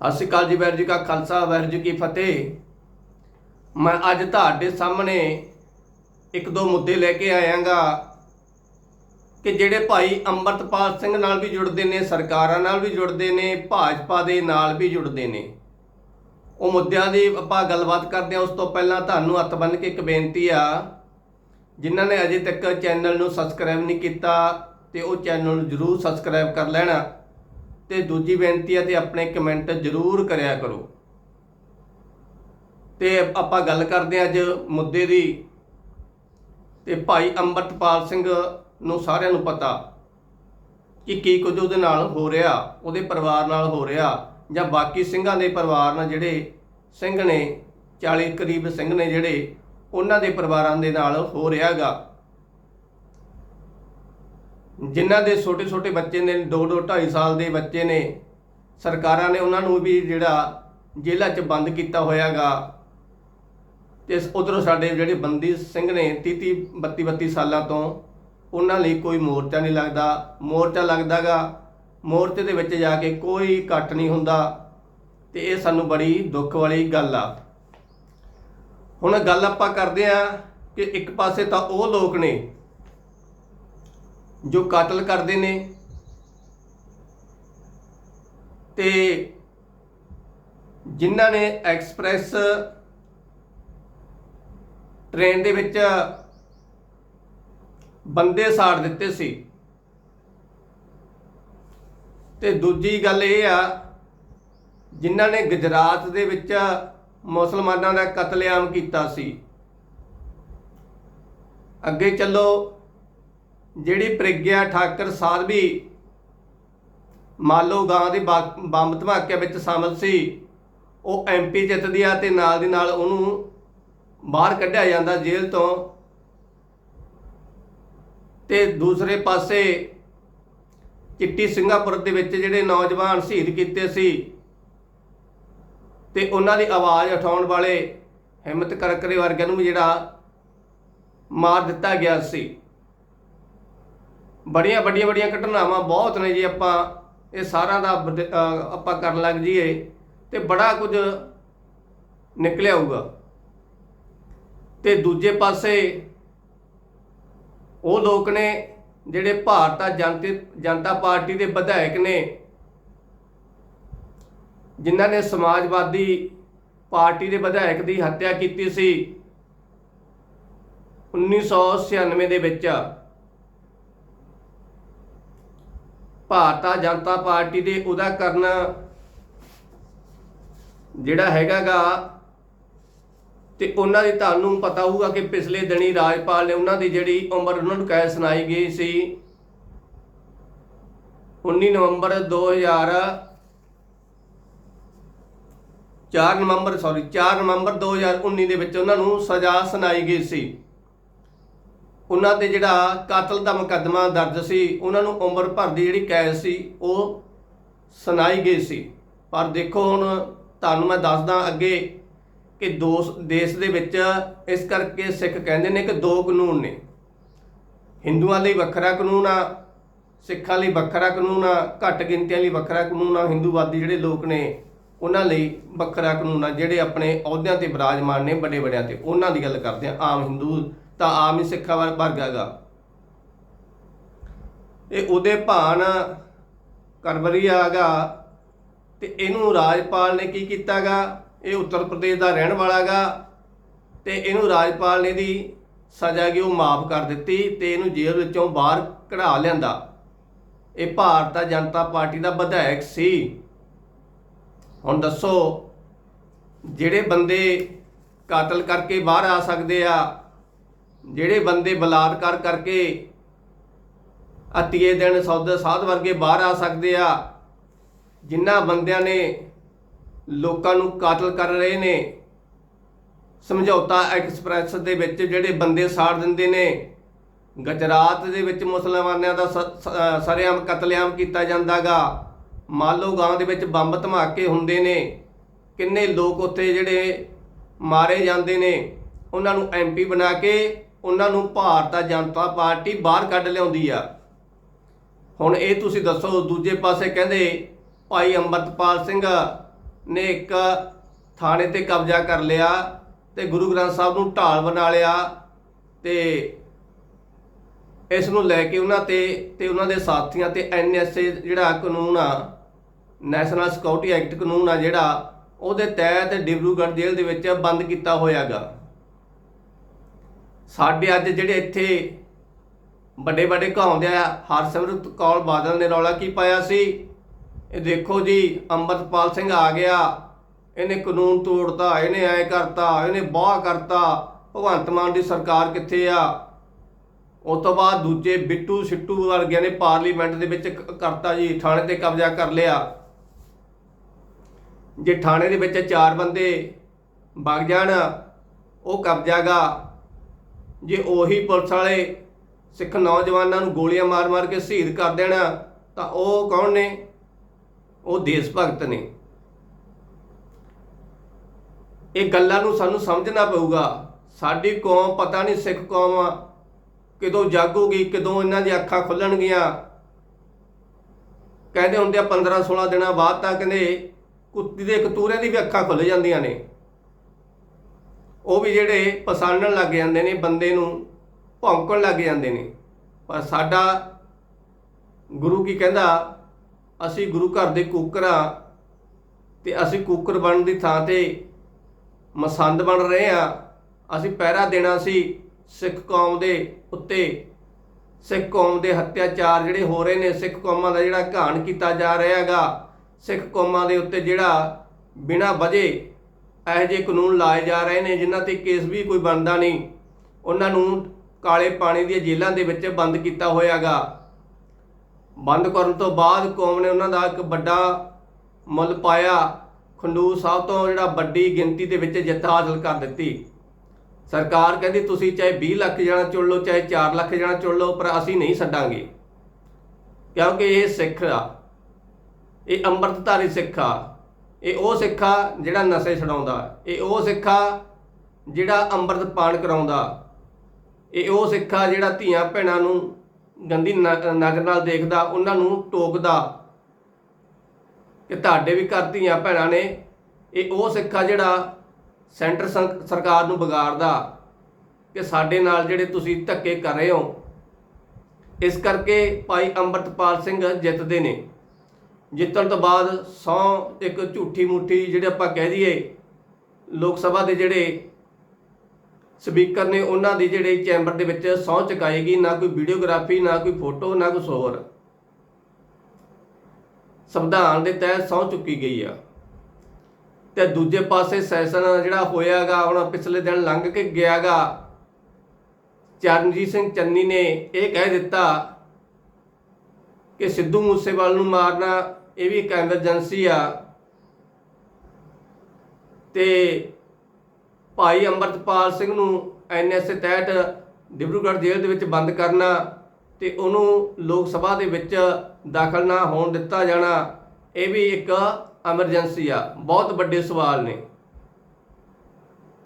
ਸਤਿ ਸ਼੍ਰੀ ਅਕਾਲ ਜੀ, ਵਾਹਿਗੁਰੂ ਜੀ ਕਾ ਖਾਲਸਾ, ਵਾਹਿਗੁਰੂ ਜੀ ਕੀ ਫਤਿਹ। ਮੈਂ ਅੱਜ ਤੁਹਾਡੇ ਸਾਹਮਣੇ ਇੱਕ ਦੋ ਮੁੱਦੇ ਲੈ ਕੇ ਆਇਆਂਗਾ ਕਿ ਜਿਹੜੇ ਭਾਈ ਅੰਮ੍ਰਿਤਪਾਲ ਸਿੰਘ ਨਾਲ ਵੀ ਜੁੜਦੇ ਨੇ, ਸਰਕਾਰਾਂ ਨਾਲ ਵੀ ਜੁੜਦੇ ਨੇ, ਭਾਜਪਾ ਦੇ ਨਾਲ ਵੀ ਜੁੜਦੇ ਨੇ। ਉਹ ਮੁੱਦਿਆਂ ਦੀ ਆਪਾਂ ਗੱਲਬਾਤ ਕਰਦੇ ਹਾਂ। ਉਸ ਤੋਂ ਪਹਿਲਾਂ ਤੁਹਾਨੂੰ ਹੱਥ ਬੰਨ੍ਹ ਕੇ ਇੱਕ ਬੇਨਤੀ ਆ, ਜਿਨ੍ਹਾਂ ਨੇ ਅਜੇ ਤੱਕ ਚੈਨਲ ਨੂੰ ਸਬਸਕ੍ਰਾਈਬ ਨਹੀਂ ਕੀਤਾ, ਤੇ ਉਹ ਚੈਨਲ ਨੂੰ ਜਰੂਰ ਸਬਸਕ੍ਰਾਈਬ ਕਰ ਲੈਣਾ। ਤੇ ਦੂਜੀ ਬੇਨਤੀ ਹੈ ਤੇ ਆਪਣੇ ਕਮੈਂਟ ਜਰੂਰ ਕਰਿਆ ਕਰੋ। ਤੇ ਆਪਾਂ ਗੱਲ ਕਰਦੇ ਹਾਂ ਅੱਜ ਮੁੱਦੇ ਦੀ। ਤੇ ਭਾਈ ਅੰਮ੍ਰਿਤਪਾਲ ਸਿੰਘ ਨੂੰ ਸਾਰਿਆਂ ਨੂੰ ਪਤਾ ਕਿ ਕੀ ਕੁਝ ਉਹਦੇ ਨਾਲ ਹੋ ਰਿਹਾ, ਉਹਦੇ ਪਰਿਵਾਰ ਨਾਲ ਹੋ ਰਿਹਾ, ਜਾਂ ਬਾਕੀ ਸਿੰਘਾਂ ਦੇ ਪਰਿਵਾਰ ਨਾਲ ਜਿਹੜੇ ਸਿੰਘ ਨੇ 40 ਕਰੀਬ ਸਿੰਘ ਨੇ ਜਿਹੜੇ, ਉਹਨਾਂ ਦੇ ਪਰਿਵਾਰਾਂ ਦੇ ਨਾਲ ਹੋ ਰਿਹਾਗਾ। ਜਿਨ੍ਹਾਂ ਦੇ ਛੋਟੇ ਛੋਟੇ ਬੱਚੇ ਨੇ 2 2 2.5 ਸਾਲ ਦੇ ਬੱਚੇ ਨੇ, ਸਰਕਾਰਾਂ ਨੇ ਉਹਨਾਂ ਨੂੰ ਵੀ ਜਿਹੜਾ ਜੇਲ੍ਹਾਂ 'ਚ ਬੰਦ ਕੀਤਾ ਹੋਇਆਗਾ। ਤੇ ਉਧਰੋਂ ਸਾਡੇ ਜਿਹੜੇ ਬੰਦੀ ਸਿੰਘ ਨੇ 30 30 32 32 ਸਾਲਾਂ ਤੋਂ, ਉਹਨਾਂ ਲਈ ਕੋਈ ਮੋਰਚਾ ਨਹੀਂ ਲੱਗਦਾ। ਮੋਰਚਾ ਲੱਗਦਾਗਾ, ਮੋਰਚੇ ਦੇ ਵਿੱਚ ਜਾ ਕੇ ਕੋਈ ਇਕੱਠ ਨਹੀਂ ਹੁੰਦਾ। ਤੇ ਇਹ ਸਾਨੂੰ ਬੜੀ ਦੁੱਖ ਵਾਲੀ ਗੱਲ ਆ। ਹੁਣ ਗੱਲ ਆਪਾਂ ਕਰਦੇ ਆ ਕਿ ਇੱਕ ਪਾਸੇ ਤਾਂ ਉਹ ਲੋਕ ਨੇ ਜੋ ਕਤਲ ਕਰਦੇ ਨੇ ਤੇ ਜਿਨ੍ਹਾਂ ਨੇ ਐਕਸਪ੍ਰੈਸ ਟ੍ਰੇਨ ਦੇ ਵਿੱਚ ਬੰਦੇ ਸਾੜ ਦਿੱਤੇ ਸੀ। ਤੇ ਦੂਜੀ ਗੱਲ ਇਹ ਆ, ਜਿਨ੍ਹਾਂ ਨੇ ਗੁਜਰਾਤ ਦੇ ਵਿੱਚ ਮੁਸਲਮਾਨਾਂ ਦਾ ਕਤਲੇਆਮ ਕੀਤਾ ਸੀ। ਅੱਗੇ ਚੱਲੋ ਜਿਹੜੀ ਪ੍ਰਗਿਆ ਠਾਕਰ ਸਾਧਵੀ ਮਾਲੋ ਗਾਂ ਦੇ ਬਾ- ਬੰਬ ਧਮਾਕਿਆਂ ਵਿੱਚ ਸ਼ਾਮਲ ਸੀ, ਉਹ ਐਮਪੀ ਜਿੱਤਦੀ ਆ ਤੇ ਨਾਲ ਦੀ ਨਾਲ ਉਹਨੂੰ ਬਾਹਰ ਕੱਢਿਆ ਜਾਂਦਾ ਜੇਲ੍ਹ ਤੋਂ। ਤੇ ਦੂਸਰੇ ਪਾਸੇ ਚਿੱਟੀ ਸਿੰਗਾਪੁਰ ਦੇ ਵਿੱਚ ਜਿਹੜੇ ਨੌਜਵਾਨ ਸ਼ਹੀਦ ਕੀਤੇ ਸੀ ਤੇ ਉਹਨਾਂ ਦੀ ਆਵਾਜ਼ ਉਠਾਉਣ ਵਾਲੇ ਹਿੰਮਤ ਕਰਕਰੇ ਵਰਗਿਆਂ ਨੂੰ ਵੀ ਜਿਹੜਾ ਮਾਰ ਦਿੱਤਾ ਗਿਆ ਸੀ। ਬੜੀਆਂ ਵੱਡੀਆਂ ਵੱਡੀਆਂ ਘਟਨਾਵਾਂ ਬਹੁਤ ਨੇ ਜੀ ਆਪਾਂ, ਇਹ ਸਾਰਾ ਦਾ ਬਦ- ਆਪਾਂ ਕਰਨ ਲੱਗ ਜੀਏ ਤੇ ਬੜਾ ਕੁਝ ਨਿਕਲਿਆ ਹੋਊਗਾ। ਤੇ ਦੂਜੇ ਪਾਸੇ ਉਹ ਲੋਕ ਨੇ ਜਿਹੜੇ ਭਾਰਤ ਜਨਤਾ ਜਨਤਾ ਪਾਰਟੀ ਦੇ ਵਿਧਾਇਕ ਨੇ, ਜਿਨ੍ਹਾਂ ਨੇ ਸਮਾਜਵਾਦੀ ਪਾਰਟੀ ਦੇ ਵਿਧਾਇਕ ਦੀ ਹੱਤਿਆ ਕੀਤੀ ਸੀ 1996 ਦੇ ਵਿੱਚ। ਭਾਰਤਾ ਜਨਤਾ ਪਾਰਟੀ ਦੇ ਉਹਦਾ ਕਰਨ ਜਿਹੜਾ ਹੈਗਾਗਾ ਤੇ ਉਹਨਾਂ ਦੀ ਤੁਹਾਨੂੰ ਪਤਾ ਹੋਊਗਾ ਕਿ ਪਿਛਲੇ ਦਿਨੀ ਰਾਜਪਾਲ ਨੇ ਉਹਨਾਂ ਦੀ ਜਿਹੜੀ ਉਮਰ ਉਹਨਾਂ ਨੂੰ ਕੈਦ ਸੁਣਾਈ ਗਈ ਸੀ। 19 ਨਵੰਬਰ 2000 4 ਨਵੰਬਰ ਸੌਰੀ 4 ਨਵੰਬਰ 2019 ਦੇ ਵਿੱਚ ਉਹਨਾਂ ਨੂੰ ਸਜ਼ਾ ਸੁਣਾਈ ਗਈ ਸੀ। ਉਹਨਾਂ ਤੇ ਜਿਹੜਾ ਕਾਤਲ ਦਾ ਮੁਕੱਦਮਾ ਦਰਜ ਸੀ, ਉਹਨਾਂ ਨੂੰ ਉਮਰ ਭਰ ਦੀ ਜਿਹੜੀ ਕੈਦ ਸੀ, ਉਹ ਸੁਣਾਈ ਗਈ ਸੀ। ਪਰ ਦੇਖੋ ਹੁਣ, ਤੁਹਾਨੂੰ ਮੈਂ ਦੱਸਦਾ ਅੱਗੇ ਕਿ ਦੋਸ, ਦੇਸ਼ ਦੇ ਵਿੱਚ ਇਸ ਕਰਕੇ ਸਿੱਖ ਕਹਿੰਦੇ ਨੇ ਕਿ ਦੋ ਕਾਨੂੰਨ ਨੇ। ਹਿੰਦੂਆਂ ਲਈ ਵੱਖਰਾ ਕਾਨੂੰਨ ਆ, ਸਿੱਖਾਂ ਲਈ ਵੱਖਰਾ ਕਾਨੂੰਨ ਆ, ਘੱਟ ਗਿਣਤੀਆਂ ਲਈ ਵੱਖਰਾ ਕਾਨੂੰਨ ਆ, ਹਿੰਦੂਵਾਦੀ ਜਿਹੜੇ ਲੋਕ ਨੇ, ਉਹਨਾਂ ਲਈ ਵੱਖਰਾ ਕਾਨੂੰਨ ਆ, ਜਿਹੜੇ ਆਪਣੇ ਅਹੁਦਿਆਂ ਤੇ ਬਿਰਾਜਮਾਨ ਨੇ ਵੱਡੇ ਵੱਡਿਆਂ ਤੇ। ਉਹਨਾਂ ਦੀ ਗੱਲ ਕਰਦੇ ਆ, ਆਮ ਹਿੰਦੂ ਤਾਂ ਆਮ ਹੀ ਸਿੱਖਾਂ ਵਰ- ਵਰਗਾ ਹੈਗਾ ਇਹ ਉਹਦੇ ਭਾਣ ਕਰਬਰੀ ਹੈਗਾ ਤੇ ਇਹਨੂੰ ਰਾਜਪਾਲ ਨੇ ਕੀ ਕੀਤਾਗਾ? ਇਹ ਉੱਤਰ ਪ੍ਰਦੇਸ਼ ਦਾ ਰਹਿਣ ਵਾਲਾਗਾ ਤੇ ਇਹਨੂੰ ਰਾਜਪਾਲ ਨੇ ਦੀ ਸਜ਼ਾ ਕਿ ਉਹ ਮਾਫ ਕਰ ਦਿੱਤੀ ਤੇ ਇਹਨੂੰ ਜੇਲ੍ਹ ਵਿੱਚੋਂ ਬਾਹਰ ਕਢਾ ਲਿਆਂਦਾ। ਇਹ ਭਾਰਤ ਜਨਤਾ ਪਾਰਟੀ ਦਾ ਵਿਧਾਇਕ ਸੀ। ਹੁਣ ਦੱਸੋ, ਜਿਹੜੇ ਬੰਦੇ ਕਾਤਲ ਕਰਕੇ ਬਾਹਰ ਆ ਸਕਦੇ ਆ ਜਿਹੜੇ ਬੰਦੇ ਬਲਾਤਕਾਰ ਕਰਕੇ ਅਤੀਏ ਦਿਨ ਸੌਦਾ ਸਾਧ ਵਰਗੇ ਬਾਹਰ ਆ ਸਕਦੇ ਆ, ਜਿਨ੍ਹਾਂ ਬੰਦਿਆਂ ਨੇ ਲੋਕਾਂ ਨੂੰ ਕਾਤਲ ਕਰ ਰਹੇ ਨੇ, ਸਮਝੌਤਾ ਐਕਸਪ੍ਰੈਸ ਦੇ ਵਿੱਚ ਜਿਹੜੇ ਬੰਦੇ ਸਾੜ ਦਿੰਦੇ ਨੇ, ਗੁਜਰਾਤ ਦੇ ਵਿੱਚ ਮੁਸਲਮਾਨਾਂ ਦਾ ਸ- ਸ- ਕਤਲੇਆਮ ਕੀਤਾ ਜਾਂਦਾਗਾ ਮਾਲੋ ਗਾਂ ਦੇ ਵਿੱਚ ਬੰਬ ਧਮਾਕੇ ਹੁੰਦੇ ਨੇ, ਕਿੰਨੇ ਲੋਕ ਉੱਥੇ ਜਿਹੜੇ ਮਾਰੇ ਜਾਂਦੇ ਨੇ, ਉਹਨਾਂ ਨੂੰ ਐਮਪੀ ਬਣਾ ਕੇ ਉਹਨਾਂ ਨੂੰ ਭਾਰਤ ਜਨਤਾ ਪਾਰਟੀ ਬਾਹਰ ਕੱਢ ਲਿਆਉਂਦੀ ਆ। ਹੁਣ ਇਹ ਤੁਸੀਂ ਦੱਸੋ, ਦੂਜੇ ਪਾਸੇ ਕਹਿੰਦੇ ਭਾਈ ਅੰਮ੍ਰਿਤਪਾਲ ਸਿੰਘ ਨੇ ਇੱਕ ਥਾਣੇ ਤੇ ਕਬਜ਼ਾ ਕਰ ਲਿਆ ਤੇ ਗੁਰੂ ਗ੍ਰੰਥ ਸਾਹਿਬ ਨੂੰ ਢਾਲ ਬਣਾ ਲਿਆ ਤੇ ਇਸ ਨੂੰ ਲੈ ਕੇ ਉਹਨਾਂ ਤੇ ਤੇ ਉਹਨਾਂ ਦੇ ਸਾਥੀਆਂ ਤੇ ਐਨਐਸਏ ਜਿਹੜਾ ਕਾਨੂੰਨ ਆ, ਨੈਸ਼ਨਲ ਸਿਕਿਉਰਿਟੀ ਐਕਟ ਕਾਨੂੰਨ ਆ ਜਿਹੜਾ, ਉਹਦੇ ਤਹਿਤ ਡਿਬਰੂਗੜ੍ਹ ਜੇਲ੍ਹ ਦੇ ਵਿੱਚ ਬੰਦ ਕੀਤਾ ਹੋਇਆਗਾ। ਸਾਡੇ ਅੱਜ ਜਿਹੜੇ ਇੱਥੇ ਵੱਡੇ ਵੱਡੇ ਘਾਉਂਦੇ ਆ, ਹਰਸਿਮਰਤ ਕੌਰ ਬਾਦਲ ਨੇ ਰੌਲਾ ਕੀ ਪਾਇਆ ਸੀ? ਇਹ ਦੇਖੋ ਜੀ, ਅੰਮ੍ਰਿਤਪਾਲ ਸਿੰਘ ਆ ਗਿਆ। ਇਹਨੇ ਕਾਨੂੰਨ ਤੋੜਤਾ, ਇਹਨੇ ਐ ਕਰਤਾ, ਇਹਨੇ ਬਾਹ ਕਰਤਾ। ਭਗਵੰਤ ਮਾਨ ਦੀ ਸਰਕਾਰ ਕਿੱਥੇ ਆ? ਉਸ ਤੋਂ ਬਾਅਦ ਦੂਜੇ ਬਿੱਟੂ ਸਿੱਟੂ ਵਰਗਿਆਂ ਨੇ ਪਾਰਲੀਮੈਂਟ ਦੇ ਵਿੱਚ ਕ- ਕਰਤਾ ਜੀ, ਥਾਣੇ ਤੇ ਕਬਜ਼ਾ ਕਰ ਲਿਆ। ਜੇ ਥਾਣੇ ਦੇ ਵਿੱਚ ਚਾਰ ਬੰਦੇ ਵਗ ਜਾਣ, ਉਹ ਕਬਜ਼ਾਗਾ। ਜੇ ਉਹੀ ਪੁਲਿਸ ਵਾਲੇ ਸਿੱਖ ਨੌਜਵਾਨਾਂ ਨੂੰ ਗੋਲੀਆਂ ਮਾਰ-ਮਾਰ ਕੇ ਸ਼ਹੀਦ ਕਰ ਦੇਣਾ, ਤਾਂ ਉਹ ਕੌਣ ਨੇ? ਉਹ ਦੇਸ਼ ਭਗਤ ਨੇ। ਇਹ ਗੱਲਾਂ ਨੂੰ ਸਾਨੂੰ ਸਮਝਣਾ ਪਊਗਾ। ਸਾਡੀ ਕੌਮ ਪਤਾ ਨਹੀਂ ਸਿੱਖ ਕੌਮ ਆ, ਕਦੋਂ ਜਾਗੂਗੀ, ਕਦੋਂ ਇਹਨਾਂ ਦੀਆਂ ਅੱਖਾਂ ਖੁੱਲਣਗੀਆਂ। ਕਹਿੰਦੇ ਹੁੰਦੇ ਆ 15 16 ਦਿਨਾਂ ਬਾਅਦ ਤਾਂ ਕਹਿੰਦੇ ਕੁੱਤੀ ਦੇ ਕਤੂਰੇ ਦੀ ਵੀ ਅੱਖਾਂ ਖੁੱਲ ਜਾਂਦੀਆਂ ਨੇ। ਉਹ ਵੀ ਜਿਹੜੇ ਪਛਾਣਨ ਲੱਗ ਜਾਂਦੇ ਨੇ, ਬੰਦੇ ਨੂੰ ਭੌਂਕਣ ਲੱਗ ਜਾਂਦੇ ਨੇ। ਪਰ ਸਾਡਾ ਗੁਰੂ ਕੀ ਕਹਿੰਦਾ, ਅਸੀਂ ਗੁਰੂ ਘਰ ਦੇ ਕੂਕਰਾਂ ਤੇ ਅਸੀਂ ਕੂਕਰ ਬਣਨ ਦੀ ਥਾਂ ਤੇ ਮਸੰਦ ਬਣ ਰਹੇ ਆ ਅਸੀਂ ਪਹਿਰਾ ਦੇਣਾ ਸੀ ਸਿੱਖ ਕੌਮ ਦੇ ਉੱਤੇ। ਸਿੱਖ ਕੌਮ ਦੇ ਹੱਤਿਆਚਾਰ ਜਿਹੜੇ ਹੋ ਰਹੇ ਨੇ, ਸਿੱਖ ਕੌਮਾਂ ਦਾ ਜਿਹੜਾ ਘਾਣ ਕੀਤਾ ਜਾ ਰਿਹਾ ਹੈਗਾ, ਸਿੱਖ ਕੌਮਾਂ ਦੇ ਉੱਤੇ ਜਿਹੜਾ ਬਿਨਾਂ ਵਜ੍ਹੇ ਇਹੋ ਜਿਹੇ ਕਾਨੂੰਨ ਲਾਏ ਜਾ ਰਹੇ ਨੇ ਜਿਨ੍ਹਾਂ ਤੇ ਕੇਸ ਵੀ ਕੋਈ ਬਣਦਾ ਨਹੀਂ। ਉਹਨਾਂ ਨੂੰ ਕਾਲੇ ਪਾਣੀ ਦੀਆਂ ਜੇਲ੍ਹਾਂ ਦੇ ਵਿੱਚ ਬੰਦ ਕੀਤਾ ਹੋਇਆਗਾ। ਬੰਦ ਕਰਨ ਤੋਂ ਬਾਅਦ ਕੌਮ ਨੇ ਉਹਨਾਂ ਦਾ ਇੱਕ ਵੱਡਾ ਮੁੱਲ ਪਾਇਆ। ਖੰਡੂਰ ਸਾਹਿਬ ਤੋਂ ਜਿਹੜਾ ਵੱਡੀ ਗਿਣਤੀ ਦੇ ਵਿੱਚ ਜਿੱਤ ਹਾਸਲ ਕਰ ਦਿੱਤੀ। ਸਰਕਾਰ ਕਹਿੰਦੀ, ਤੁਸੀਂ ਚਾਹੇ 20 ਲੱਖ ਜਣਾ ਚੁਣ ਲਓ, ਚਾਹੇ 4 ਲੱਖ ਜਣਾ ਚੁਣ ਲਓ, ਪਰ ਅਸੀਂ ਨਹੀਂ ਛੱਡਾਂਗੇ। ਕਿਉਂਕਿ ਇਹ ਸਿੱਖ ਆ। ਇਹ ਅੰਮ੍ਰਿਤਧਾਰੀ ਸਿੱਖ ਆ। ਇਹ ਉਹ ਸਿੱਖਾ ਜਿਹੜਾ ਨਸ਼ੇ ਛਡਾਉਂਦਾ, ਇਹ ਉਹ ਸਿੱਖਾ ਜਿਹੜਾ ਅੰਮ੍ਰਿਤ ਪਾਨ ਕਰਾਉਂਦਾ, ਇਹ ਉਹ ਸਿੱਖਾ ਜਿਹੜਾ ਧੀਆਂ ਭੈਣਾਂ ਨੂੰ ਗੰਦੀ ਨ- ਨਜ਼ਰ ਨਾਲ ਦੇਖਦਾ, ਉਹਨਾਂ ਨੂੰ ਟੋਕਦਾ ਕਿ ਤੁਹਾਡੇ ਵੀ ਘਰ ਧੀਆਂ ਭੈਣਾਂ ਨੇ, ਇਹ ਉਹ ਸਿੱਖਾ ਜਿਹੜਾ ਸੈਂਟਰ ਸੰ- ਸਰਕਾਰ ਨੂੰ ਵਿਗਾੜਦਾ ਕਿ ਸਾਡੇ ਨਾਲ ਜਿਹੜੇ ਤੁਸੀਂ ਧੱਕੇ ਕਰ ਰਹੇ ਹੋ, ਇਸ ਕਰਕੇ ਭਾਈ ਅੰਮ੍ਰਿਤਪਾਲ ਸਿੰਘ ਜਿੱਤਦੇ ਨੇ। ਜਿੱਤਣ ਤੋਂ ਬਾਅਦ ਸੌ ਇੱਕ ਝੂਠੀ ਮੁੱਠੀ ਜਿਹੜੇ ਆਪਾਂ ਕਹਿ ਦਈਏ, ਲੋਕ ਸਭਾ ਦੇ ਜਿਹੜੇ ਸਪੀਕਰ ਨੇ, ਉਹਨਾਂ ਦੀ ਜਿਹੜੇ ਚੈਂਬਰ ਦੇ ਵਿੱਚ ਸਹੁੰ ਚੁਕਾਏਗੀ ਨਾ ਕੋਈ ਵੀਡੀਓਗ੍ਰਾਫੀ, ਨਾ ਕੋਈ ਫੋਟੋ, ਨਾ ਕੁਝ ਹੋਰ। ਸੰਵਿਧਾਨ ਦੇ ਤਹਿਤ ਸਹੁੰ ਚੁੱਕੀ ਗਈ ਆ। ਤੇ ਦੂਜੇ ਪਾਸੇ ਸੈਸ਼ਨ ਜਿਹੜਾ ਹੋਇਆਗਾ, ਹੁਣ ਪਿਛਲੇ ਦਿਨ ਲੰਘ ਕੇ ਗਿਆਗਾ। ਚਰਨਜੀਤ ਸਿੰਘ ਚੰਨੀ ਨੇ ਇਹ ਕਹਿ ਦਿੱਤਾ ਕਿ ਸਿੱਧੂ ਮੂਸੇਵਾਲ ਨੂੰ ਮਾਰਨਾ ਇਹ ਵੀ ਇੱਕ ਐਮਰਜੈਂਸੀ ਆ। ਤੇ ਭਾਈ ਅੰਮ੍ਰਿਤਪਾਲ ਸਿੰਘ ਨੂੰ ਐਨਐਸਏ ਤਹਿਤ ਡਿਬਰੂਗੜ੍ਹ ਜੇਲ੍ਹ ਦੇ ਵਿੱਚ ਬੰਦ ਕਰਨਾ ਤੇ ਉਹਨੂੰ ਲੋਕ ਸਭਾ ਦੇ ਵਿੱਚ ਦਾਖਲ ਨਾ ਹੋਣ ਦਿੱਤਾ ਜਾਣਾ, ਇਹ ਵੀ ਇੱਕ ਐਮਰਜੈਂਸੀ ਆ। ਬਹੁਤ ਵੱਡੇ ਸਵਾਲ ਨੇ।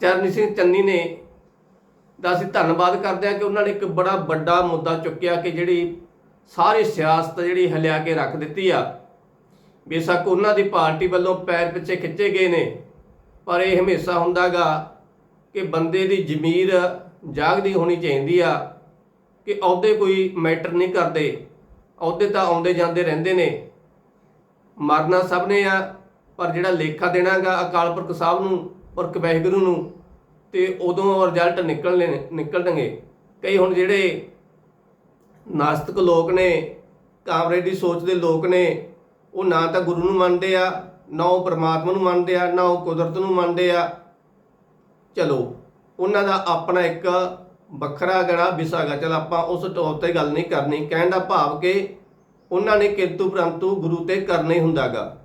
ਚਰਨਜੀਤ ਸਿੰਘ ਚੰਨੀ ਨੇ ਦਾ ਅਸੀਂ ਧੰਨਵਾਦ ਕਰਦੇ ਹਾਂ ਕਿ ਉਹਨਾਂ ਨੇ ਇੱਕ ਬੜਾ ਵੱਡਾ ਮੁੱਦਾ ਚੁੱਕਿਆ ਕਿ ਜਿਹੜੀ ਸਾਰੀ ਸਿਆਸਤ ਜਿਹੜੀ ਹਲਿਆ ਕੇ ਰੱਖ ਦਿੱਤੀ ਆ। ਬੇਸ਼ੱਕ ਉਹਨਾਂ ਦੀ ਪਾਰਟੀ ਵੱਲੋਂ ਪੈਰ ਪਿੱਛੇ ਖਿੱਚੇ ਗਏ ਨੇ, ਪਰ ਇਹ ਹਮੇਸ਼ਾ ਹੁੰਦਾਗਾ ਕਿ ਬੰਦੇ ਦੀ ਜ਼ਮੀਰ ਜਾਗਦੀ ਹੋਣੀ ਚਾਹੀਦੀ ਆ, ਕਿ ਅਹੁਦੇ ਕੋਈ ਮੈਟਰ ਨਹੀਂ ਕਰਦੇ, ਅਹੁਦੇ ਤਾਂ ਆਉਂਦੇ ਜਾਂਦੇ ਰਹਿੰਦੇ ਨੇ। ਮਰਨਾ ਸਭ ਨੇ ਆ, ਪਰ ਜਿਹੜਾ ਲੇਖਾ ਦੇਣਾਗਾ ਅਕਾਲ ਪੁਰਖ ਸਾਹਿਬ ਨੂੰ, ਪੁਰਖ ਵਾਹਿਗੁਰੂ ਨੂੰ, ਤੇ ਉਦੋਂ ਰਿਜ਼ਲਟ ਨਿਕਲਣੇ ਨਿਕਲਣਗੇ। ਕਈ ਹੁਣ ਜਿਹੜੇ ਨਾਸਤਿਕ ਲੋਕ ਨੇ, ਕਾਮਰੇਡੀ ਸੋਚ ਦੇ ਲੋਕ ਨੇ ਉਹ ਨਾ ਤਾਂ ਗੁਰੂ ਨੂੰ ਮੰਨਦੇ ਆ, ਨਾ ਉਹ ਪਰਮਾਤਮਾ ਨੂੰ ਮੰਨਦੇ ਆ, ਨਾ ਉਹ ਕੁਦਰਤ ਨੂੰ ਮੰਨਦੇ ਆ। ਚਲੋ, ਉਹਨਾਂ ਦਾ ਆਪਣਾ ਇੱਕ ਵੱਖਰਾ ਜਿਹੜਾ ਵਿਸ਼ਾ ਵਿਸਾਗਾ। ਚਲ ਆਪਾਂ ਉਸ ਟੌਪ ਤੇ ਗੱਲ ਨਹੀਂ ਕਰਨੀ। ਕਹਿਣ ਦਾ ਭਾਵ ਕਿ ਉਹਨਾਂ ਨੇ ਕਿੰਤੂ ਪ੍ਰੰਤੂ ਗੁਰੂ ਤੇ ਕਰਨਾ ਹੀ ਹੁੰਦਾਗਾ।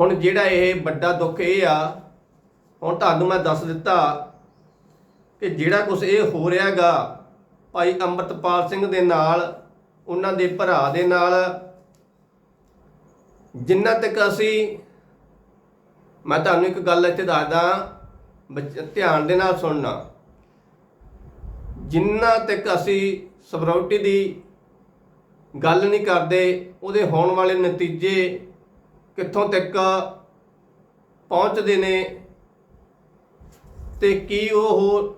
ਹੁਣ ਜਿਹੜਾ ਇਹ ਵੱਡਾ ਦੁੱਖ ਇਹ ਆ, ਹੁਣ ਤੁਹਾਨੂੰ ਮੈਂ ਦੱਸ ਦਿੱਤਾ ਕਿ ਜਿਹੜਾ ਕੁਝ ਇਹ ਹੋ ਰਿਹਾਗਾ, ਭਾਈ ਅੰਮ੍ਰਿਤਪਾਲ ਸਿੰਘ ਦੇ ਨਾਲ, ਉਹਨਾਂ ਦੇ ਭਰਾ ਦੇ ਨਾਲ ਜਿੰਨਾ ਤੱਕ ਅਸੀਂ, ਮੈਂ ਤੁਹਾਨੂੰ ਇੱਕ ਗੱਲ ਇੱਥੇ ਦੱਸਦਾ, ਬੱਚ- ਧਿਆਨ ਦੇ ਨਾਲ ਸੁਣਨਾ। ਜਿੰਨਾ ਤੱਕ ਅਸੀਂ ਸਬਰੋਟੀ ਦੀ ਗੱਲ ਨਹੀਂ ਕਰਦੇ, ਉਹਦੇ ਹੋਣ ਵਾਲੇ ਨਤੀਜੇ ਕਿੱਥੋਂ ਤੱਕ ਪਹੁੰਚਦੇ ਨੇ ਤੇ ਕੀ ਉਹ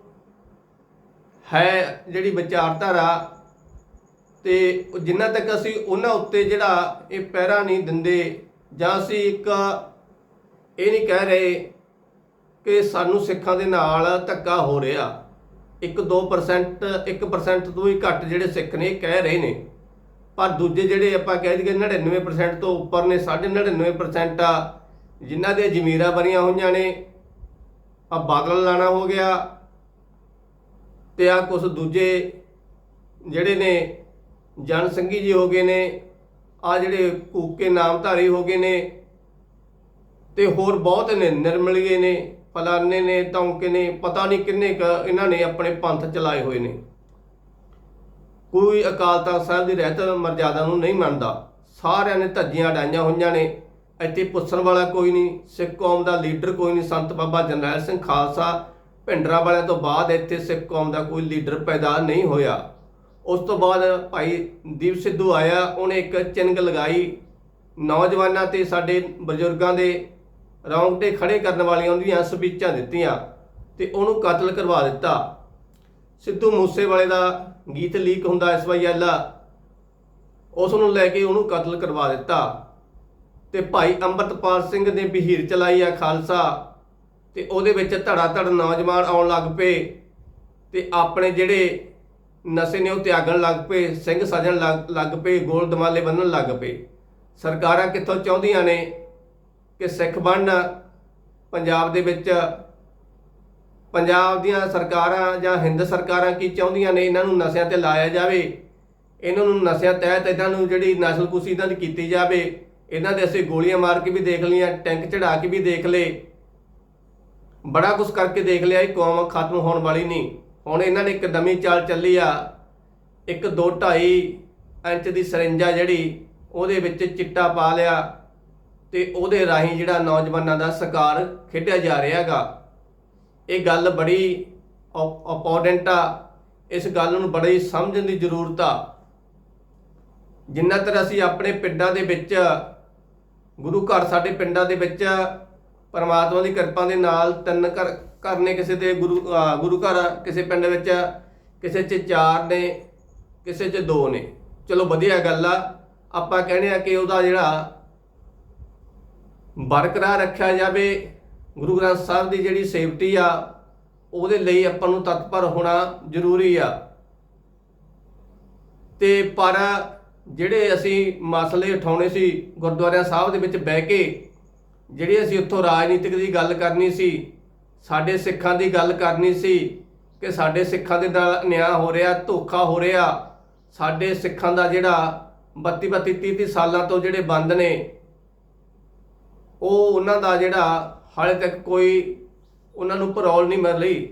ਹੈ ਜਿਹੜੀ ਵਿਚਾਰਧਾਰਾ ਤੇ ਜਿੰਨਾ ਤੱਕ ਅਸੀਂ ਉਹਨਾਂ ਉੱਤੇ ਜਿਹੜਾ ਇਹ ਪਹਿਰਾ ਨਹੀਂ ਦਿੰਦੇ ਜਾਂ ਅਸੀਂ ਇੱਕ ਇਹ ਨਹੀਂ ਕਹਿ ਰਹੇ ਕਿ ਸਾਨੂੰ ਸਿੱਖਾਂ ਦੇ ਨਾਲ ਧੱਕਾ ਹੋ ਰਿਹਾ 1-2% 1% ਤੋਂ ਹੀ ਘੱਟ ਜਿਹੜੇ ਸਿੱਖ ਨੇ ਇਹ ਕਹਿ ਰਹੇ ਨੇ। ਪਰ ਦੂਜੇ ਜਿਹੜੇ ਆਪਾਂ ਕਹਿ ਦਈਏ 99% ਤੋਂ ਉੱਪਰ ਨੇ 99.5% ਆ, ਜਿਨ੍ਹਾਂ ਦੇ ਜ਼ਮੀਰਾਂ ਬਣੀਆਂ ਹੋਈਆਂ ਨੇ, ਆ ਬਾਦਲ ਲਾਣਾ ਹੋ ਗਿਆ ਤੇ ਆ ਕੁਝ ਦੂਜੇ ਜਿਹੜੇ ਨੇ ਜਨ ਸੰਗੀ ਜੀ ਹੋ ਗਏ ਨੇ, ਆ ਜਿਹੜੇ ਕੂਕੇ ਨਾਮਧਾਰੀ ਹੋ ਗਏ ਨੇ ਤੇ ਹੋਰ ਬਹੁਤ ਨੇ ਨਿਰਮਲੀਏ ਨੇ ਫਲਾਨੇ ਨੇ ਤੌਂਕੇ ਨੇ, ਪਤਾ ਨਹੀਂ ਕਿੰਨੇ ਕ ਇਹਨਾਂ ਨੇ ਆਪਣੇ ਪੰਥ ਚਲਾਏ ਹੋਏ ਨੇ। ਕੋਈ ਅਕਾਲ ਤਖਤ ਸਾਹਿਬ ਦੀ ਰਹਿਤ ਮਰਜ਼ਾਦਾ ਨੂੰ ਨਹੀਂ ਮੰਨਦਾ। ਸਾਰਿਆਂ ਨੇ ਧੱਜੀਆਂ ਡਾਈਆਂ ਹੋਈਆਂ ਨੇ। ਇੱਥੇ ਪੁੱਛਣ ਵਾਲਾ ਕੋਈ ਨਹੀਂ, ਸਿੱਖ ਕੌਮ ਦਾ ਲੀਡਰ ਕੋਈ ਨਹੀਂ, ਸੰਤ ਬਾਬਾ ਜਰਨੈਲ ਸਿੰਘ ਖਾਲਸਾ ਭਿੰਡਰਾ ਵਾਲਿਆਂ ਤੋਂ ਬਾਅਦ ਇੱਥੇ ਸਿੱਖ ਕੌਮ ਦਾ ਕੋਈ ਲੀਡਰ ਪੈਦਾ ਨਹੀਂ ਹੋਇਆ। ਉਸ ਤੋਂ ਬਾਅਦ ਭਾਈ ਦੀਪ ਸਿੱਧੂ ਆਇਆ, ਉਹਨੇ ਇੱਕ ਚਿੰਗ ਲਗਾਈ। ਨੌਜਵਾਨਾਂ ਤੇ ਸਾਡੇ ਬਜ਼ੁਰਗਾਂ ਦੇ ਰੌਂਗਟੇ ਖੜੇ ਕਰਨ ਵਾਲੀਆਂ ਉਹਦੀਆਂ ਸਪੀਚਾਂ ਦਿੱਤੀਆਂ ਤੇ ਉਹਨੂੰ ਕਤਲ ਕਰਵਾ ਦਿੱਤਾ। ਸਿੱਧੂ ਮੂਸੇਵਾਲੇ ਦਾ ਗੀਤ ਲੀਕ ਹੁੰਦਾ ਇਸ ਵਾਈ ਅੱਲਾ ਉਸ ਨੂੰ ਲੈ ਕੇ ਉਹਨੂੰ ਕਤਲ ਕਰਵਾ ਦਿੱਤਾ। ਤੇ ਭਾਈ ਅੰਮ੍ਰਿਤਪਾਲ ਸਿੰਘ ਨੇ ਬਹੀਰ ਚਲਾਈ ਆ ਖਾਲਸਾ ਤੇ ਉਹਦੇ ਵਿੱਚ ਧੜਾ ਧੜ ਨੌਜਵਾਨ ਆਉਣ ਲੱਗ ਪਏ ਤੇ ਆਪਣੇ ਜਿਹੜੇ ਨਸ਼ੇ ਨੇ ਉਹ ਤਿਆਗਣ ਲੱਗ ਪਏ, ਸਿੰਘ ਸਜਣ ਲੱਗ ਲੱਗ ਪਏ, ਗੋਲ ਦਮਾਲੇ ਬੰਨਣ ਲੱਗ ਪਏ। ਸਰਕਾਰਾਂ ਕਿੱਥੋਂ ਚਾਹੁੰਦੀਆਂ ਨੇ ਕਿ ਸਿੱਖ ਬਣਨ? ਪੰਜਾਬ ਦੇ ਵਿੱਚ ਪੰਜਾਬ ਦੀਆਂ ਸਰਕਾਰਾਂ ਜਾਂ ਹਿੰਦ ਸਰਕਾਰਾਂ ਕੀ ਚਾਹੁੰਦੀਆਂ ਨੇ? ਇਹਨਾਂ ਨੂੰ ਨਸ਼ਿਆਂ ਤੇ ਲਾਇਆ ਜਾਵੇ। ਇਹਨਾਂ ਨੂੰ ਨਸ਼ਿਆਂ ਤਹਿਤ ਇਹਨਾਂ ਨੂੰ ਜਿਹੜੀ ਨਸਲਕੁਸ਼ੀ ਇਹਨਾਂ ਦੀ ਕੀਤੀ ਜਾਵੇ, ਇਹਨਾਂ ਦੇ ਅਸੀਂ ਗੋਲੀਆਂ ਮਾਰ ਕੇ ਵੀ ਦੇਖ ਲਈਆਂ, ਟੈਂਕ ਚੜਾ ਕੇ ਵੀ ਦੇਖ ਲਏ। ਬੜਾ ਕੁਝ ਕਰਕੇ ਦੇਖ ਲਿਆ, ਇਹ ਕੌਮ ਖਤਮ ਹੋਣ ਵਾਲੀ ਨਹੀਂ। ਹੁਣ ਇਹਨਾਂ ਨੇ ਇੱਕ ਨਵੀਂ ਚਾਲ ਚੱਲੀ ਆ, ਇੱਕ 2 2.5 ਇੰਚ ਦੀ ਸਰਿੰਜਾ ਜਿਹੜੀ, ਉਹਦੇ ਵਿੱਚ ਚਿੱਟਾ ਪਾ ਲਿਆ ਤੇ ਉਹਦੇ ਰਾਹੀਂ ਜਿਹੜਾ ਨੌਜਵਾਨਾਂ ਦਾ ਸਕਾਰ ਖੇਡਿਆ ਜਾ ਰਿਹਾ ਹੈਗਾ। ਇਹ ਗੱਲ ਬੜੀ ਇੰਪੋਰਟੈਂਟ ਆ। ਇਸ ਗੱਲ ਨੂੰ ਬੜੀ ਸਮਝਣ ਦੀ ਜ਼ਰੂਰਤ ਆ। ਜਿੰਨਾ ਤਰ ਅਸੀਂ ਆਪਣੇ ਪਿੰਡਾਂ ਦੇ ਵਿੱਚ, ਗੁਰੂ ਘਰ ਸਾਡੇ ਪਿੰਡਾਂ ਦੇ ਵਿੱਚ ਪਰਮਾਤਮਾ ਦੀ ਕਿਰਪਾ ਦੇ ਨਾਲ ਤਿੰਨ ਘਰ ਘਰ ਨੇ ਕਿਸੇ ਦੇ ਗੁਰੂ ਗੁਰੂ ਘਰ, ਕਿਸੇ ਪਿੰਡ ਵਿੱਚ, ਕਿਸੇ 'ਚ ਚਾਰ ਨੇ, ਕਿਸੇ 'ਚ ਦੋ ਨੇ। ਚਲੋ ਵਧੀਆ ਗੱਲ ਆ। ਆਪਾਂ ਕਹਿੰਦੇ ਆ ਕਿ ਉਹਦਾ ਜਿਹੜਾ ਬਰਕਰਾਰ ਰੱਖਿਆ ਜਾਵੇ, ਗੁਰੂ ਗ੍ਰੰਥ ਸਾਹਿਬ ਦੀ ਜਿਹੜੀ ਸੇਫਟੀ ਆ, ਉਹਦੇ ਲਈ ਆਪਾਂ ਨੂੰ ਤਤਪਰ ਹੋਣਾ ਜ਼ਰੂਰੀ ਆ। ਤੇ ਪਰ ਜਿਹੜੇ ਅਸੀਂ ਮਸਲੇ ਉਠਾਉਣੇ ਸੀ ਗੁਰਦੁਆਰਿਆਂ ਸਾਹਿਬ ਦੇ ਵਿੱਚ ਬਹਿ ਕੇ ਜਿਹੜੀ ਅਸੀਂ ਉੱਥੋਂ ਰਾਜਨੀਤਿਕ ਦੀ ਗੱਲ ਕਰਨੀ ਸੀ, ਸਾਡੇ ਸਿੱਖਾਂ ਦੀ ਗੱਲ ਕਰਨੀ ਸੀ, ਕਿ ਸਾਡੇ ਸਿੱਖਾਂ ਦੇ ਨਾਲ ਨਿਆਂ ਹੋ ਰਿਹਾ, ਧੋਖਾ ਹੋ ਰਿਹਾ, ਸਾਡੇ ਸਿੱਖਾਂ ਦਾ ਜਿਹੜਾ 32 32 30 30 ਸਾਲਾਂ ਤੋਂ ਜਿਹੜੇ ਬੰਦ ਨੇ, ਉਹ ਉਹਨਾਂ ਦਾ ਜਿਹੜਾ ਹਾਲੇ ਤੱਕ ਕੋਈ ਉਹਨਾਂ ਨੂੰ ਪਰੌਲ ਨਹੀਂ ਮਿਲ। ਰਹੀ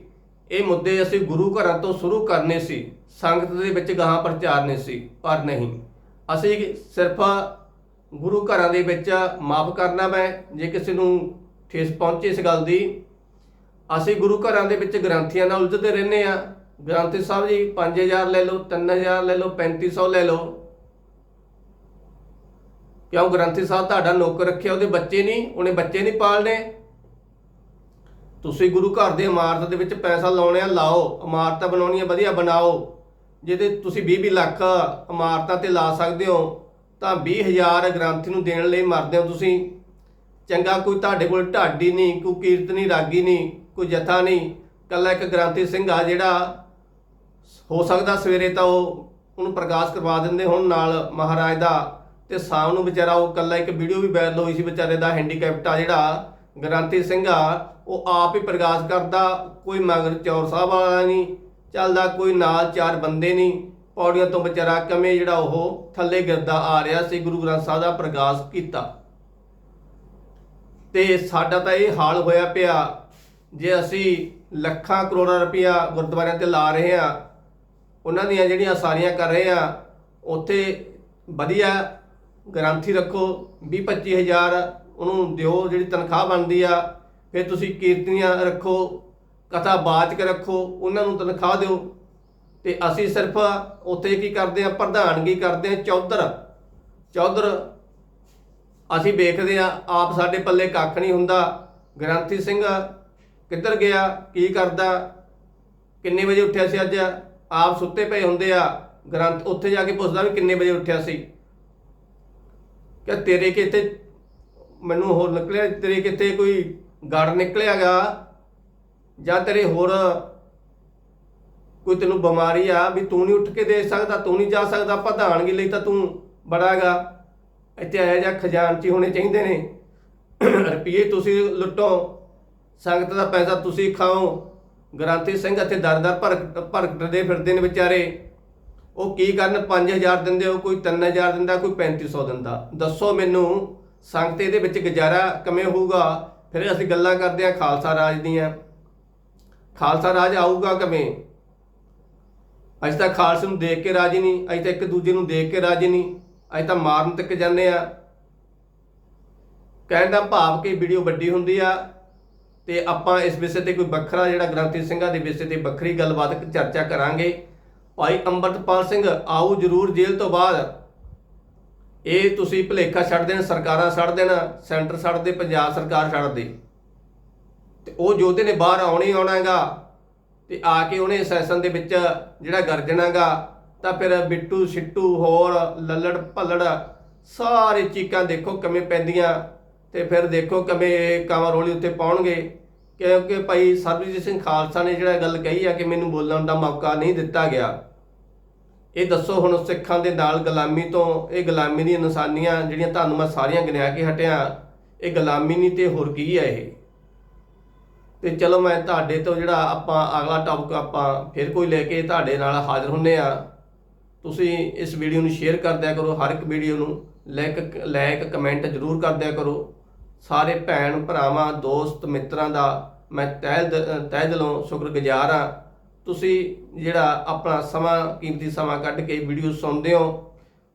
ਇਹ ਮੁੱਦੇ ਅਸੀਂ ਗੁਰੂ ਘਰਾਂ ਤੋਂ ਸ਼ੁਰੂ ਕਰਨੇ ਸੀ, ਸੰਗਤ ਦੇ ਵਿੱਚ ਗਾਹਾਂ ਪ੍ਰਚਾਰਨੇ ਸੀ, ਪਰ ਨਹੀਂ। ਅਸੀਂ ਸਿਰਫ ਗੁਰੂ ਘਰਾਂ ਦੇ ਵਿੱਚ ਮਾਫ ਕਰਨਾ ਮੈਂ, ਜੇ ਕਿਸੇ ਨੂੰ ਠੇਸ ਪਹੁੰਚੇ ਇਸ ਗੱਲ ਦੀ। ਅਸੀਂ ਗੁਰੂ ਘਰਾਂ ਦੇ ਵਿੱਚ ਗ੍ਰੰਥੀਆਂ ਨਾਲ ਉਲਝਦੇ ਰਹਿੰਦੇ ਆ ਗ੍ਰੰਥੀ ਸਾਹਿਬ ਜੀ 5000 ਲੈ ਲਓ 3000 ਲੈ ਲਓ 3500 ਲੈ ਲਓ। ਕਿਉਂ ਗ੍ਰੰਥੀ ਸਾਹਿਬ ਤੁਹਾਡਾ ਨੌਕਰ ਰੱਖਿਆ, ਉਹਦੇ ਬੱਚੇ ਨਹੀਂ, ਉਹਨੇ ਬੱਚੇ ਨਹੀਂ ਪਾਲਣੇ। ਤੁਸੀਂ ਗੁਰੂ ਘਰ ਦੇ ਇਮਾਰਤ ਦੇ ਵਿੱਚ ਪੈਸਾ ਲਾਉਣੇ ਆ, ਲਾਓ, ਇਮਾਰਤਾਂ ਬਣਾਉਣੀਆਂ, ਵਧੀਆ ਬਣਾਓ। ਜਿਹਦੇ ਤੁਸੀਂ 20 20 ਲੱਖ ਇਮਾਰਤਾਂ ਤੇ ਲਾ ਸਕਦੇ ਹੋ ਤਾਂ 20000 ਗ੍ਰੰਥੀ ਨੂੰ ਦੇਣ ਲਈ ਮਰਦੇ ਹੋ ਤੁਸੀਂ। ਚੰਗਾ ਕੋਈ ਤੁਹਾਡੇ ਕੋਲ ਢਾਡੀ ਨਹੀਂ, ਕੋਈ ਕੀਰਤਨੀ ਰਾਗੀ ਨਹੀਂ, ਕੋਈ ਜਥਾ ਨਹੀਂ। ਕੱਲਾ ਇੱਕ ਗ੍ਰੰਥੀ ਸਿੰਘ ਆ ਜਿਹੜਾ ਹੋ ਸਕਦਾ ਸਵੇਰੇ ਤਾਂ ਉਹ ਉਹਨੂੰ ਪ੍ਰਕਾਸ਼ ਕਰਵਾ ਦਿੰਦੇ ਹੁਣ ਨਾਲ ਮਹਾਰਾਜ ਦਾ। ਤੇ ਸ਼ਾਮ ਨੂੰ ਵਿਚਾਰਾ ਉਹ ਕੱਲਾ ਇੱਕ ਵੀਡੀਓ ਵੀ ਵਾਇਰਲ ਹੋਈ ਸੀ ਵਿਚਾਰੇ ਦਾ, ਹੈਂਡੀਕੈਪਟ ਆ ਜਿਹੜਾ ਗ੍ਰੰਥੀ ਸਿੰਘ ਆ। ਉਹ ਆਪ ਹੀ ਪ੍ਰਕਾਸ਼ ਕਰਦਾ, ਕੋਈ ਮਗਰ ਚੌਰ ਸਾਹਿਬ ਵਾਲਾ ਨਹੀਂ, ਚੱਲਦਾ ਕੋਈ ਨਾਲ ਚਾਰ ਬੰਦੇ ਨਹੀਂ। ਪੌੜੀਆਂ ਤੋਂ ਵਿਚਾਰਾ ਕਿਵੇਂ ਜਿਹੜਾ ਉਹ ਥੱਲੇ ਗਿਰਦਾ ਆ ਰਿਹਾ ਸੀ, ਗੁਰੂ ਗ੍ਰੰਥ ਸਾਹਿਬ ਦਾ ਪ੍ਰਕਾਸ਼ ਕੀਤਾ। ਤੇ ਸਾਡਾ ਤਾਂ ਇਹ ਹਾਲ ਹੋਇਆ ਪਿਆ ਜੇ ਅਸੀਂ ਲੱਖਾਂ ਕਰੋੜਾਂ ਰੁਪਇਆ ਗੁਰਦੁਆਰਿਆਂ ਤੇ ਲਾ ਰਹੇ ਆ ਉਹਨਾਂ ਦੀਆਂ ਜਿਹੜੀਆਂ ਸਾਰੀਆਂ ਕਰ ਰਹੇ ਆ ਉੱਥੇ ਵਧੀਆ ਗ੍ਰੰਥੀ ਰੱਖੋ 20 25000 ਉਹਨੂੰ ਦਿਓ, ਜਿਹੜੀ ਤਨਖਾਹ ਬਣਦੀ ਆ, ਫਿਰ ਤੁਸੀਂ ਕੀਰਤਨੀਆਂ ਰੱਖੋ, ਕਥਾ ਬਾਚਕ ਰੱਖੋ, ਉਹਨਾਂ ਨੂੰ ਤਨਖਾਹ ਦਿਓ। ਤੇ ਅਸੀਂ ਸਿਰਫ ਉੱਥੇ ਕੀ ਕਰਦੇ ਆ, ਪ੍ਰਧਾਨਗੀ ਕਰਦੇ ਆ, ਚੌਧਰ। ਚੌਧਰ, ਅਸੀਂ ਵੇਖਦੇ ਆ, ਆਪ ਸਾਡੇ ਪੱਲੇ ਕੱਖ ਨਹੀਂ ਹੁੰਦਾ। ਗ੍ਰੰਥੀ ਸਿੰਘ ਕਿੱਧਰ ਗਿਆ, ਕੀ ਕਰਦਾ? ਕਿੰਨੇ ਵਜੇ ਉੱਠਿਆ ਸੀ ਅੱਜ? ਆਪ ਸੁੱਤੇ ਪਏ ਹੁੰਦੇ ਆ। ਗ੍ਰੰਥ ਉੱਥੇ ਜਾ ਕੇ ਪੁੱਛਦਾ ਵੀ ਕਿੰਨੇ ਵਜੇ ਉੱਠਿਆ ਸੀ। ਕਿ ਤੇਰੇ ਕਿਤੇ ਮੈਨੂੰ ਹੋਰ ਨਿਕਲਿਆ? ਤੇਰੇ ਕਿਤੇ ਕੋਈ ਗੜ ਨਿਕਲਿਆਗਾ? ਜਾਂ ਤੇਰੇ ਹੋਰ ਕੋਈ ਤੈਨੂੰ ਬਿਮਾਰੀ ਆ ਵੀ ਤੂੰ ਨਹੀਂ ਉੱਠ ਕੇ ਦੇ ਸਕਦਾ, ਤੂੰ ਨਹੀਂ ਜਾ ਸਕਦਾ ਪ੍ਰਧਾਨਗੀ ਲਈ ਤਾਂ ਤੂੰ ਬੜਾਗਾ ਇੱਥੇ ਆਇਆ ਜਾਂ ਖਜ਼ਾਨਚੀ ਹੋਣੇ ਚਾਹੀਦੇ ਨੇ। ਰੁਪਏ ਤੁਸੀਂ ਲੁੱਟੋ, ਸੰਗਤ ਦਾ ਪੈਸਾ ਤੁਸੀਂ ਖਾਓ। ਗ੍ਰਾਂਤੀ ਸਿੰਘ ਇੱਥੇ ਦਰ-ਦਰ ਭਰਕ ਭਰਕਦੇ ਫਿਰਦੇ ਨੇ ਵਿਚਾਰੇ। ਉਹ ਕੀ ਕਰਨ 5000 ਦਿੰਦੇ ਹੋ ਕੋਈ 3000 ਦਿੰਦਾ, ਕੋਈ 3500 ਦਿੰਦਾ। ਦੱਸੋ ਮੈਨੂੰ, ਸੰਗਤ ਇਹਦੇ ਵਿੱਚ ਗੁਜ਼ਾਰਾ ਕਿਵੇਂ ਹੋਊਗਾ? ਫਿਰ ਅਸੀਂ ਗੱਲਾਂ ਕਰਦੇ ਹਾਂ, ਖਾਲਸਾ ਰਾਜ ਦੀਆਂ। ਖਾਲਸਾ ਰਾਜ ਆਊਗਾ ਕਿਵੇਂ? ਅੱਜ ਤਾਂ ਖਾਲਸੇ ਨੂੰ ਦੇਖ ਕੇ ਰਾਜੀ ਨਹੀਂ ਅੱਜ ਤਾਂ ਇੱਕ ਦੂਜੇ ਨੂੰ ਦੇਖ ਕੇ ਰਾਜੀ ਨਹੀਂ ਅੱਜ ਤਾਂ ਮਾਰਨ ਤੱਕ ਜਾਂਦੇ ਆ ਕਹਿਣ ਦਾ ਭਾਵ ਕਿ ਵੀਡੀਓ ਵੱਡੀ ਹੁੰਦੀ ਆ ਤੇ ਆਪਾਂ ਇਸ ਵਿਸ਼ੇ ਤੇ ਕੋਈ ਵੱਖਰਾ ਜਿਹੜਾ ਗ੍ਰੰਥੀ ਸਿੰਘਾਂ ਦੇ ਵਿਸ਼ੇ ਤੇ ਵੱਖਰੀ ਗੱਲਬਾਤ ਚਰਚਾ ਕਰਾਂਗੇ। ਭਾਈ ਅੰਮ੍ਰਿਤਪਾਲ ਸਿੰਘ, ਆਓ ਜਰੂਰ ਜੇਲ੍ਹ ਤੋਂ ਬਾਅਦ। ਇਹ ਤੁਸੀਂ ਭੁਲੇਖਾ ਛੱਡ ਦੇਣ, ਸਰਕਾਰਾਂ ਛੱਡ ਦੇਣ, ਸੈਂਟਰ ਛੱਡ ਦੇ, ਪੰਜਾਬ ਸਰਕਾਰ ਛੱਡ ਦੇ। ਤੇ ਉਹ ਯੋਧੇ ਨੇ ਬਾਹਰ ਆਉਣਾ ਹੀ ਆਉਣਾਗਾ ਤੇ ਆ ਕੇ ਉਹਨੇ ਸੈਸ਼ਨ ਦੇ ਵਿੱਚ ਜਿਹੜਾ ਗਰਜਣਾਗਾ ਤਾਂ ਫਿਰ ਬਿੱਟੂ, ਸਿੱਟੂ, ਹੋਰ, ਲੱਲੜ, ਭੱਲੜ ਸਾਰੇ ਚੀਕਾਂ ਦੇਖੋ ਕਿਵੇਂ ਪੈਂਦੀਆਂ ਤੇ ਫਿਰ ਦੇਖੋ ਕਿਵੇਂ ਇਹ ਕਾਵਾਂ ਰੋਲੀ ਉੱਤੇ ਪਾਉਣਗੇ। ਕਿਉਂਕਿ ਭਾਈ ਸਰਬਜੀਤ ਸਿੰਘ ਖਾਲਸਾ ਨੇ ਜਿਹੜਾ ਗੱਲ ਕਹੀ ਆ ਕਿ ਮੈਨੂੰ ਬੋਲਣ ਦਾ ਮੌਕਾ ਨਹੀਂ ਦਿੱਤਾ ਗਿਆ। ਇਹ ਦੱਸੋ ਹੁਣ ਸਿੱਖਾਂ ਦੇ ਨਾਲ ਗੁਲਾਮੀ ਤੋਂ, ਇਹ ਗੁਲਾਮੀ ਦੀਆਂ ਇਨਸਾਨੀਆਂ ਜਿਹੜੀਆਂ ਤੁਹਾਨੂੰ ਮੈਂ ਸਾਰੀਆਂ ਗਿਣਿਆ ਕੇ ਹਟਿਆ, ਇਹ ਗੁਲਾਮੀ ਨਹੀਂ ਤੇ ਹੋਰ ਕੀ ਹੈ ਇਹ? ਤੇ ਚਲੋ ਮੈਂ ਤੁਹਾਡੇ ਤੋਂ ਜਿਹੜਾ ਆਪਾਂ ਅਗਲਾ ਟੌਪਿਕ ਆਪਾਂ ਫਿਰ ਕੋਈ ਲੈ ਕੇ ਤੁਹਾਡੇ ਨਾਲ ਹਾਜ਼ਰ ਹੁੰਨੇ ਆ। ਤੁਸੀਂ ਇਸ ਵੀਡੀਓ ਨੂੰ ਸ਼ੇਅਰ ਕਰ ਦਿਆ ਕਰੋ, ਹਰ ਇੱਕ ਵੀਡੀਓ ਨੂੰ ਲਾਈਕ ਲਾਈਕ ਕਮੈਂਟ ਜ਼ਰੂਰ ਕਰ ਦਿਆ ਕਰੋ। ਸਾਰੇ ਭੈਣ ਭਰਾਵਾਂ, ਦੋਸਤ, ਮਿੱਤਰਾਂ ਦਾ ਮੈਂ ਤਹਿ ਦ- ਤਹਿ ਦਿਲੋਂ ਸ਼ੁਕਰਗੁਜ਼ਾਰ ਹਾਂ। ਤੁਸੀਂ ਜਿਹੜਾ ਆਪਣਾ ਸਮਾਂ, ਕੀਮਤੀ ਸਮਾਂ ਕੱਢ ਕੇ ਵੀਡੀਓ ਸੁਣਦੇ ਹੋ,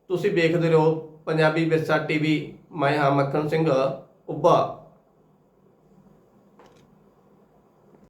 ਤੁਸੀਂ ਵੇਖਦੇ ਰਹੋ ਪੰਜਾਬੀ ਵਿਰਸਾ ਟੀਵੀ ਮੈਂ ਹਾਂ ਮੱਖਣ ਸਿੰਘ, ਉੱਭਾ।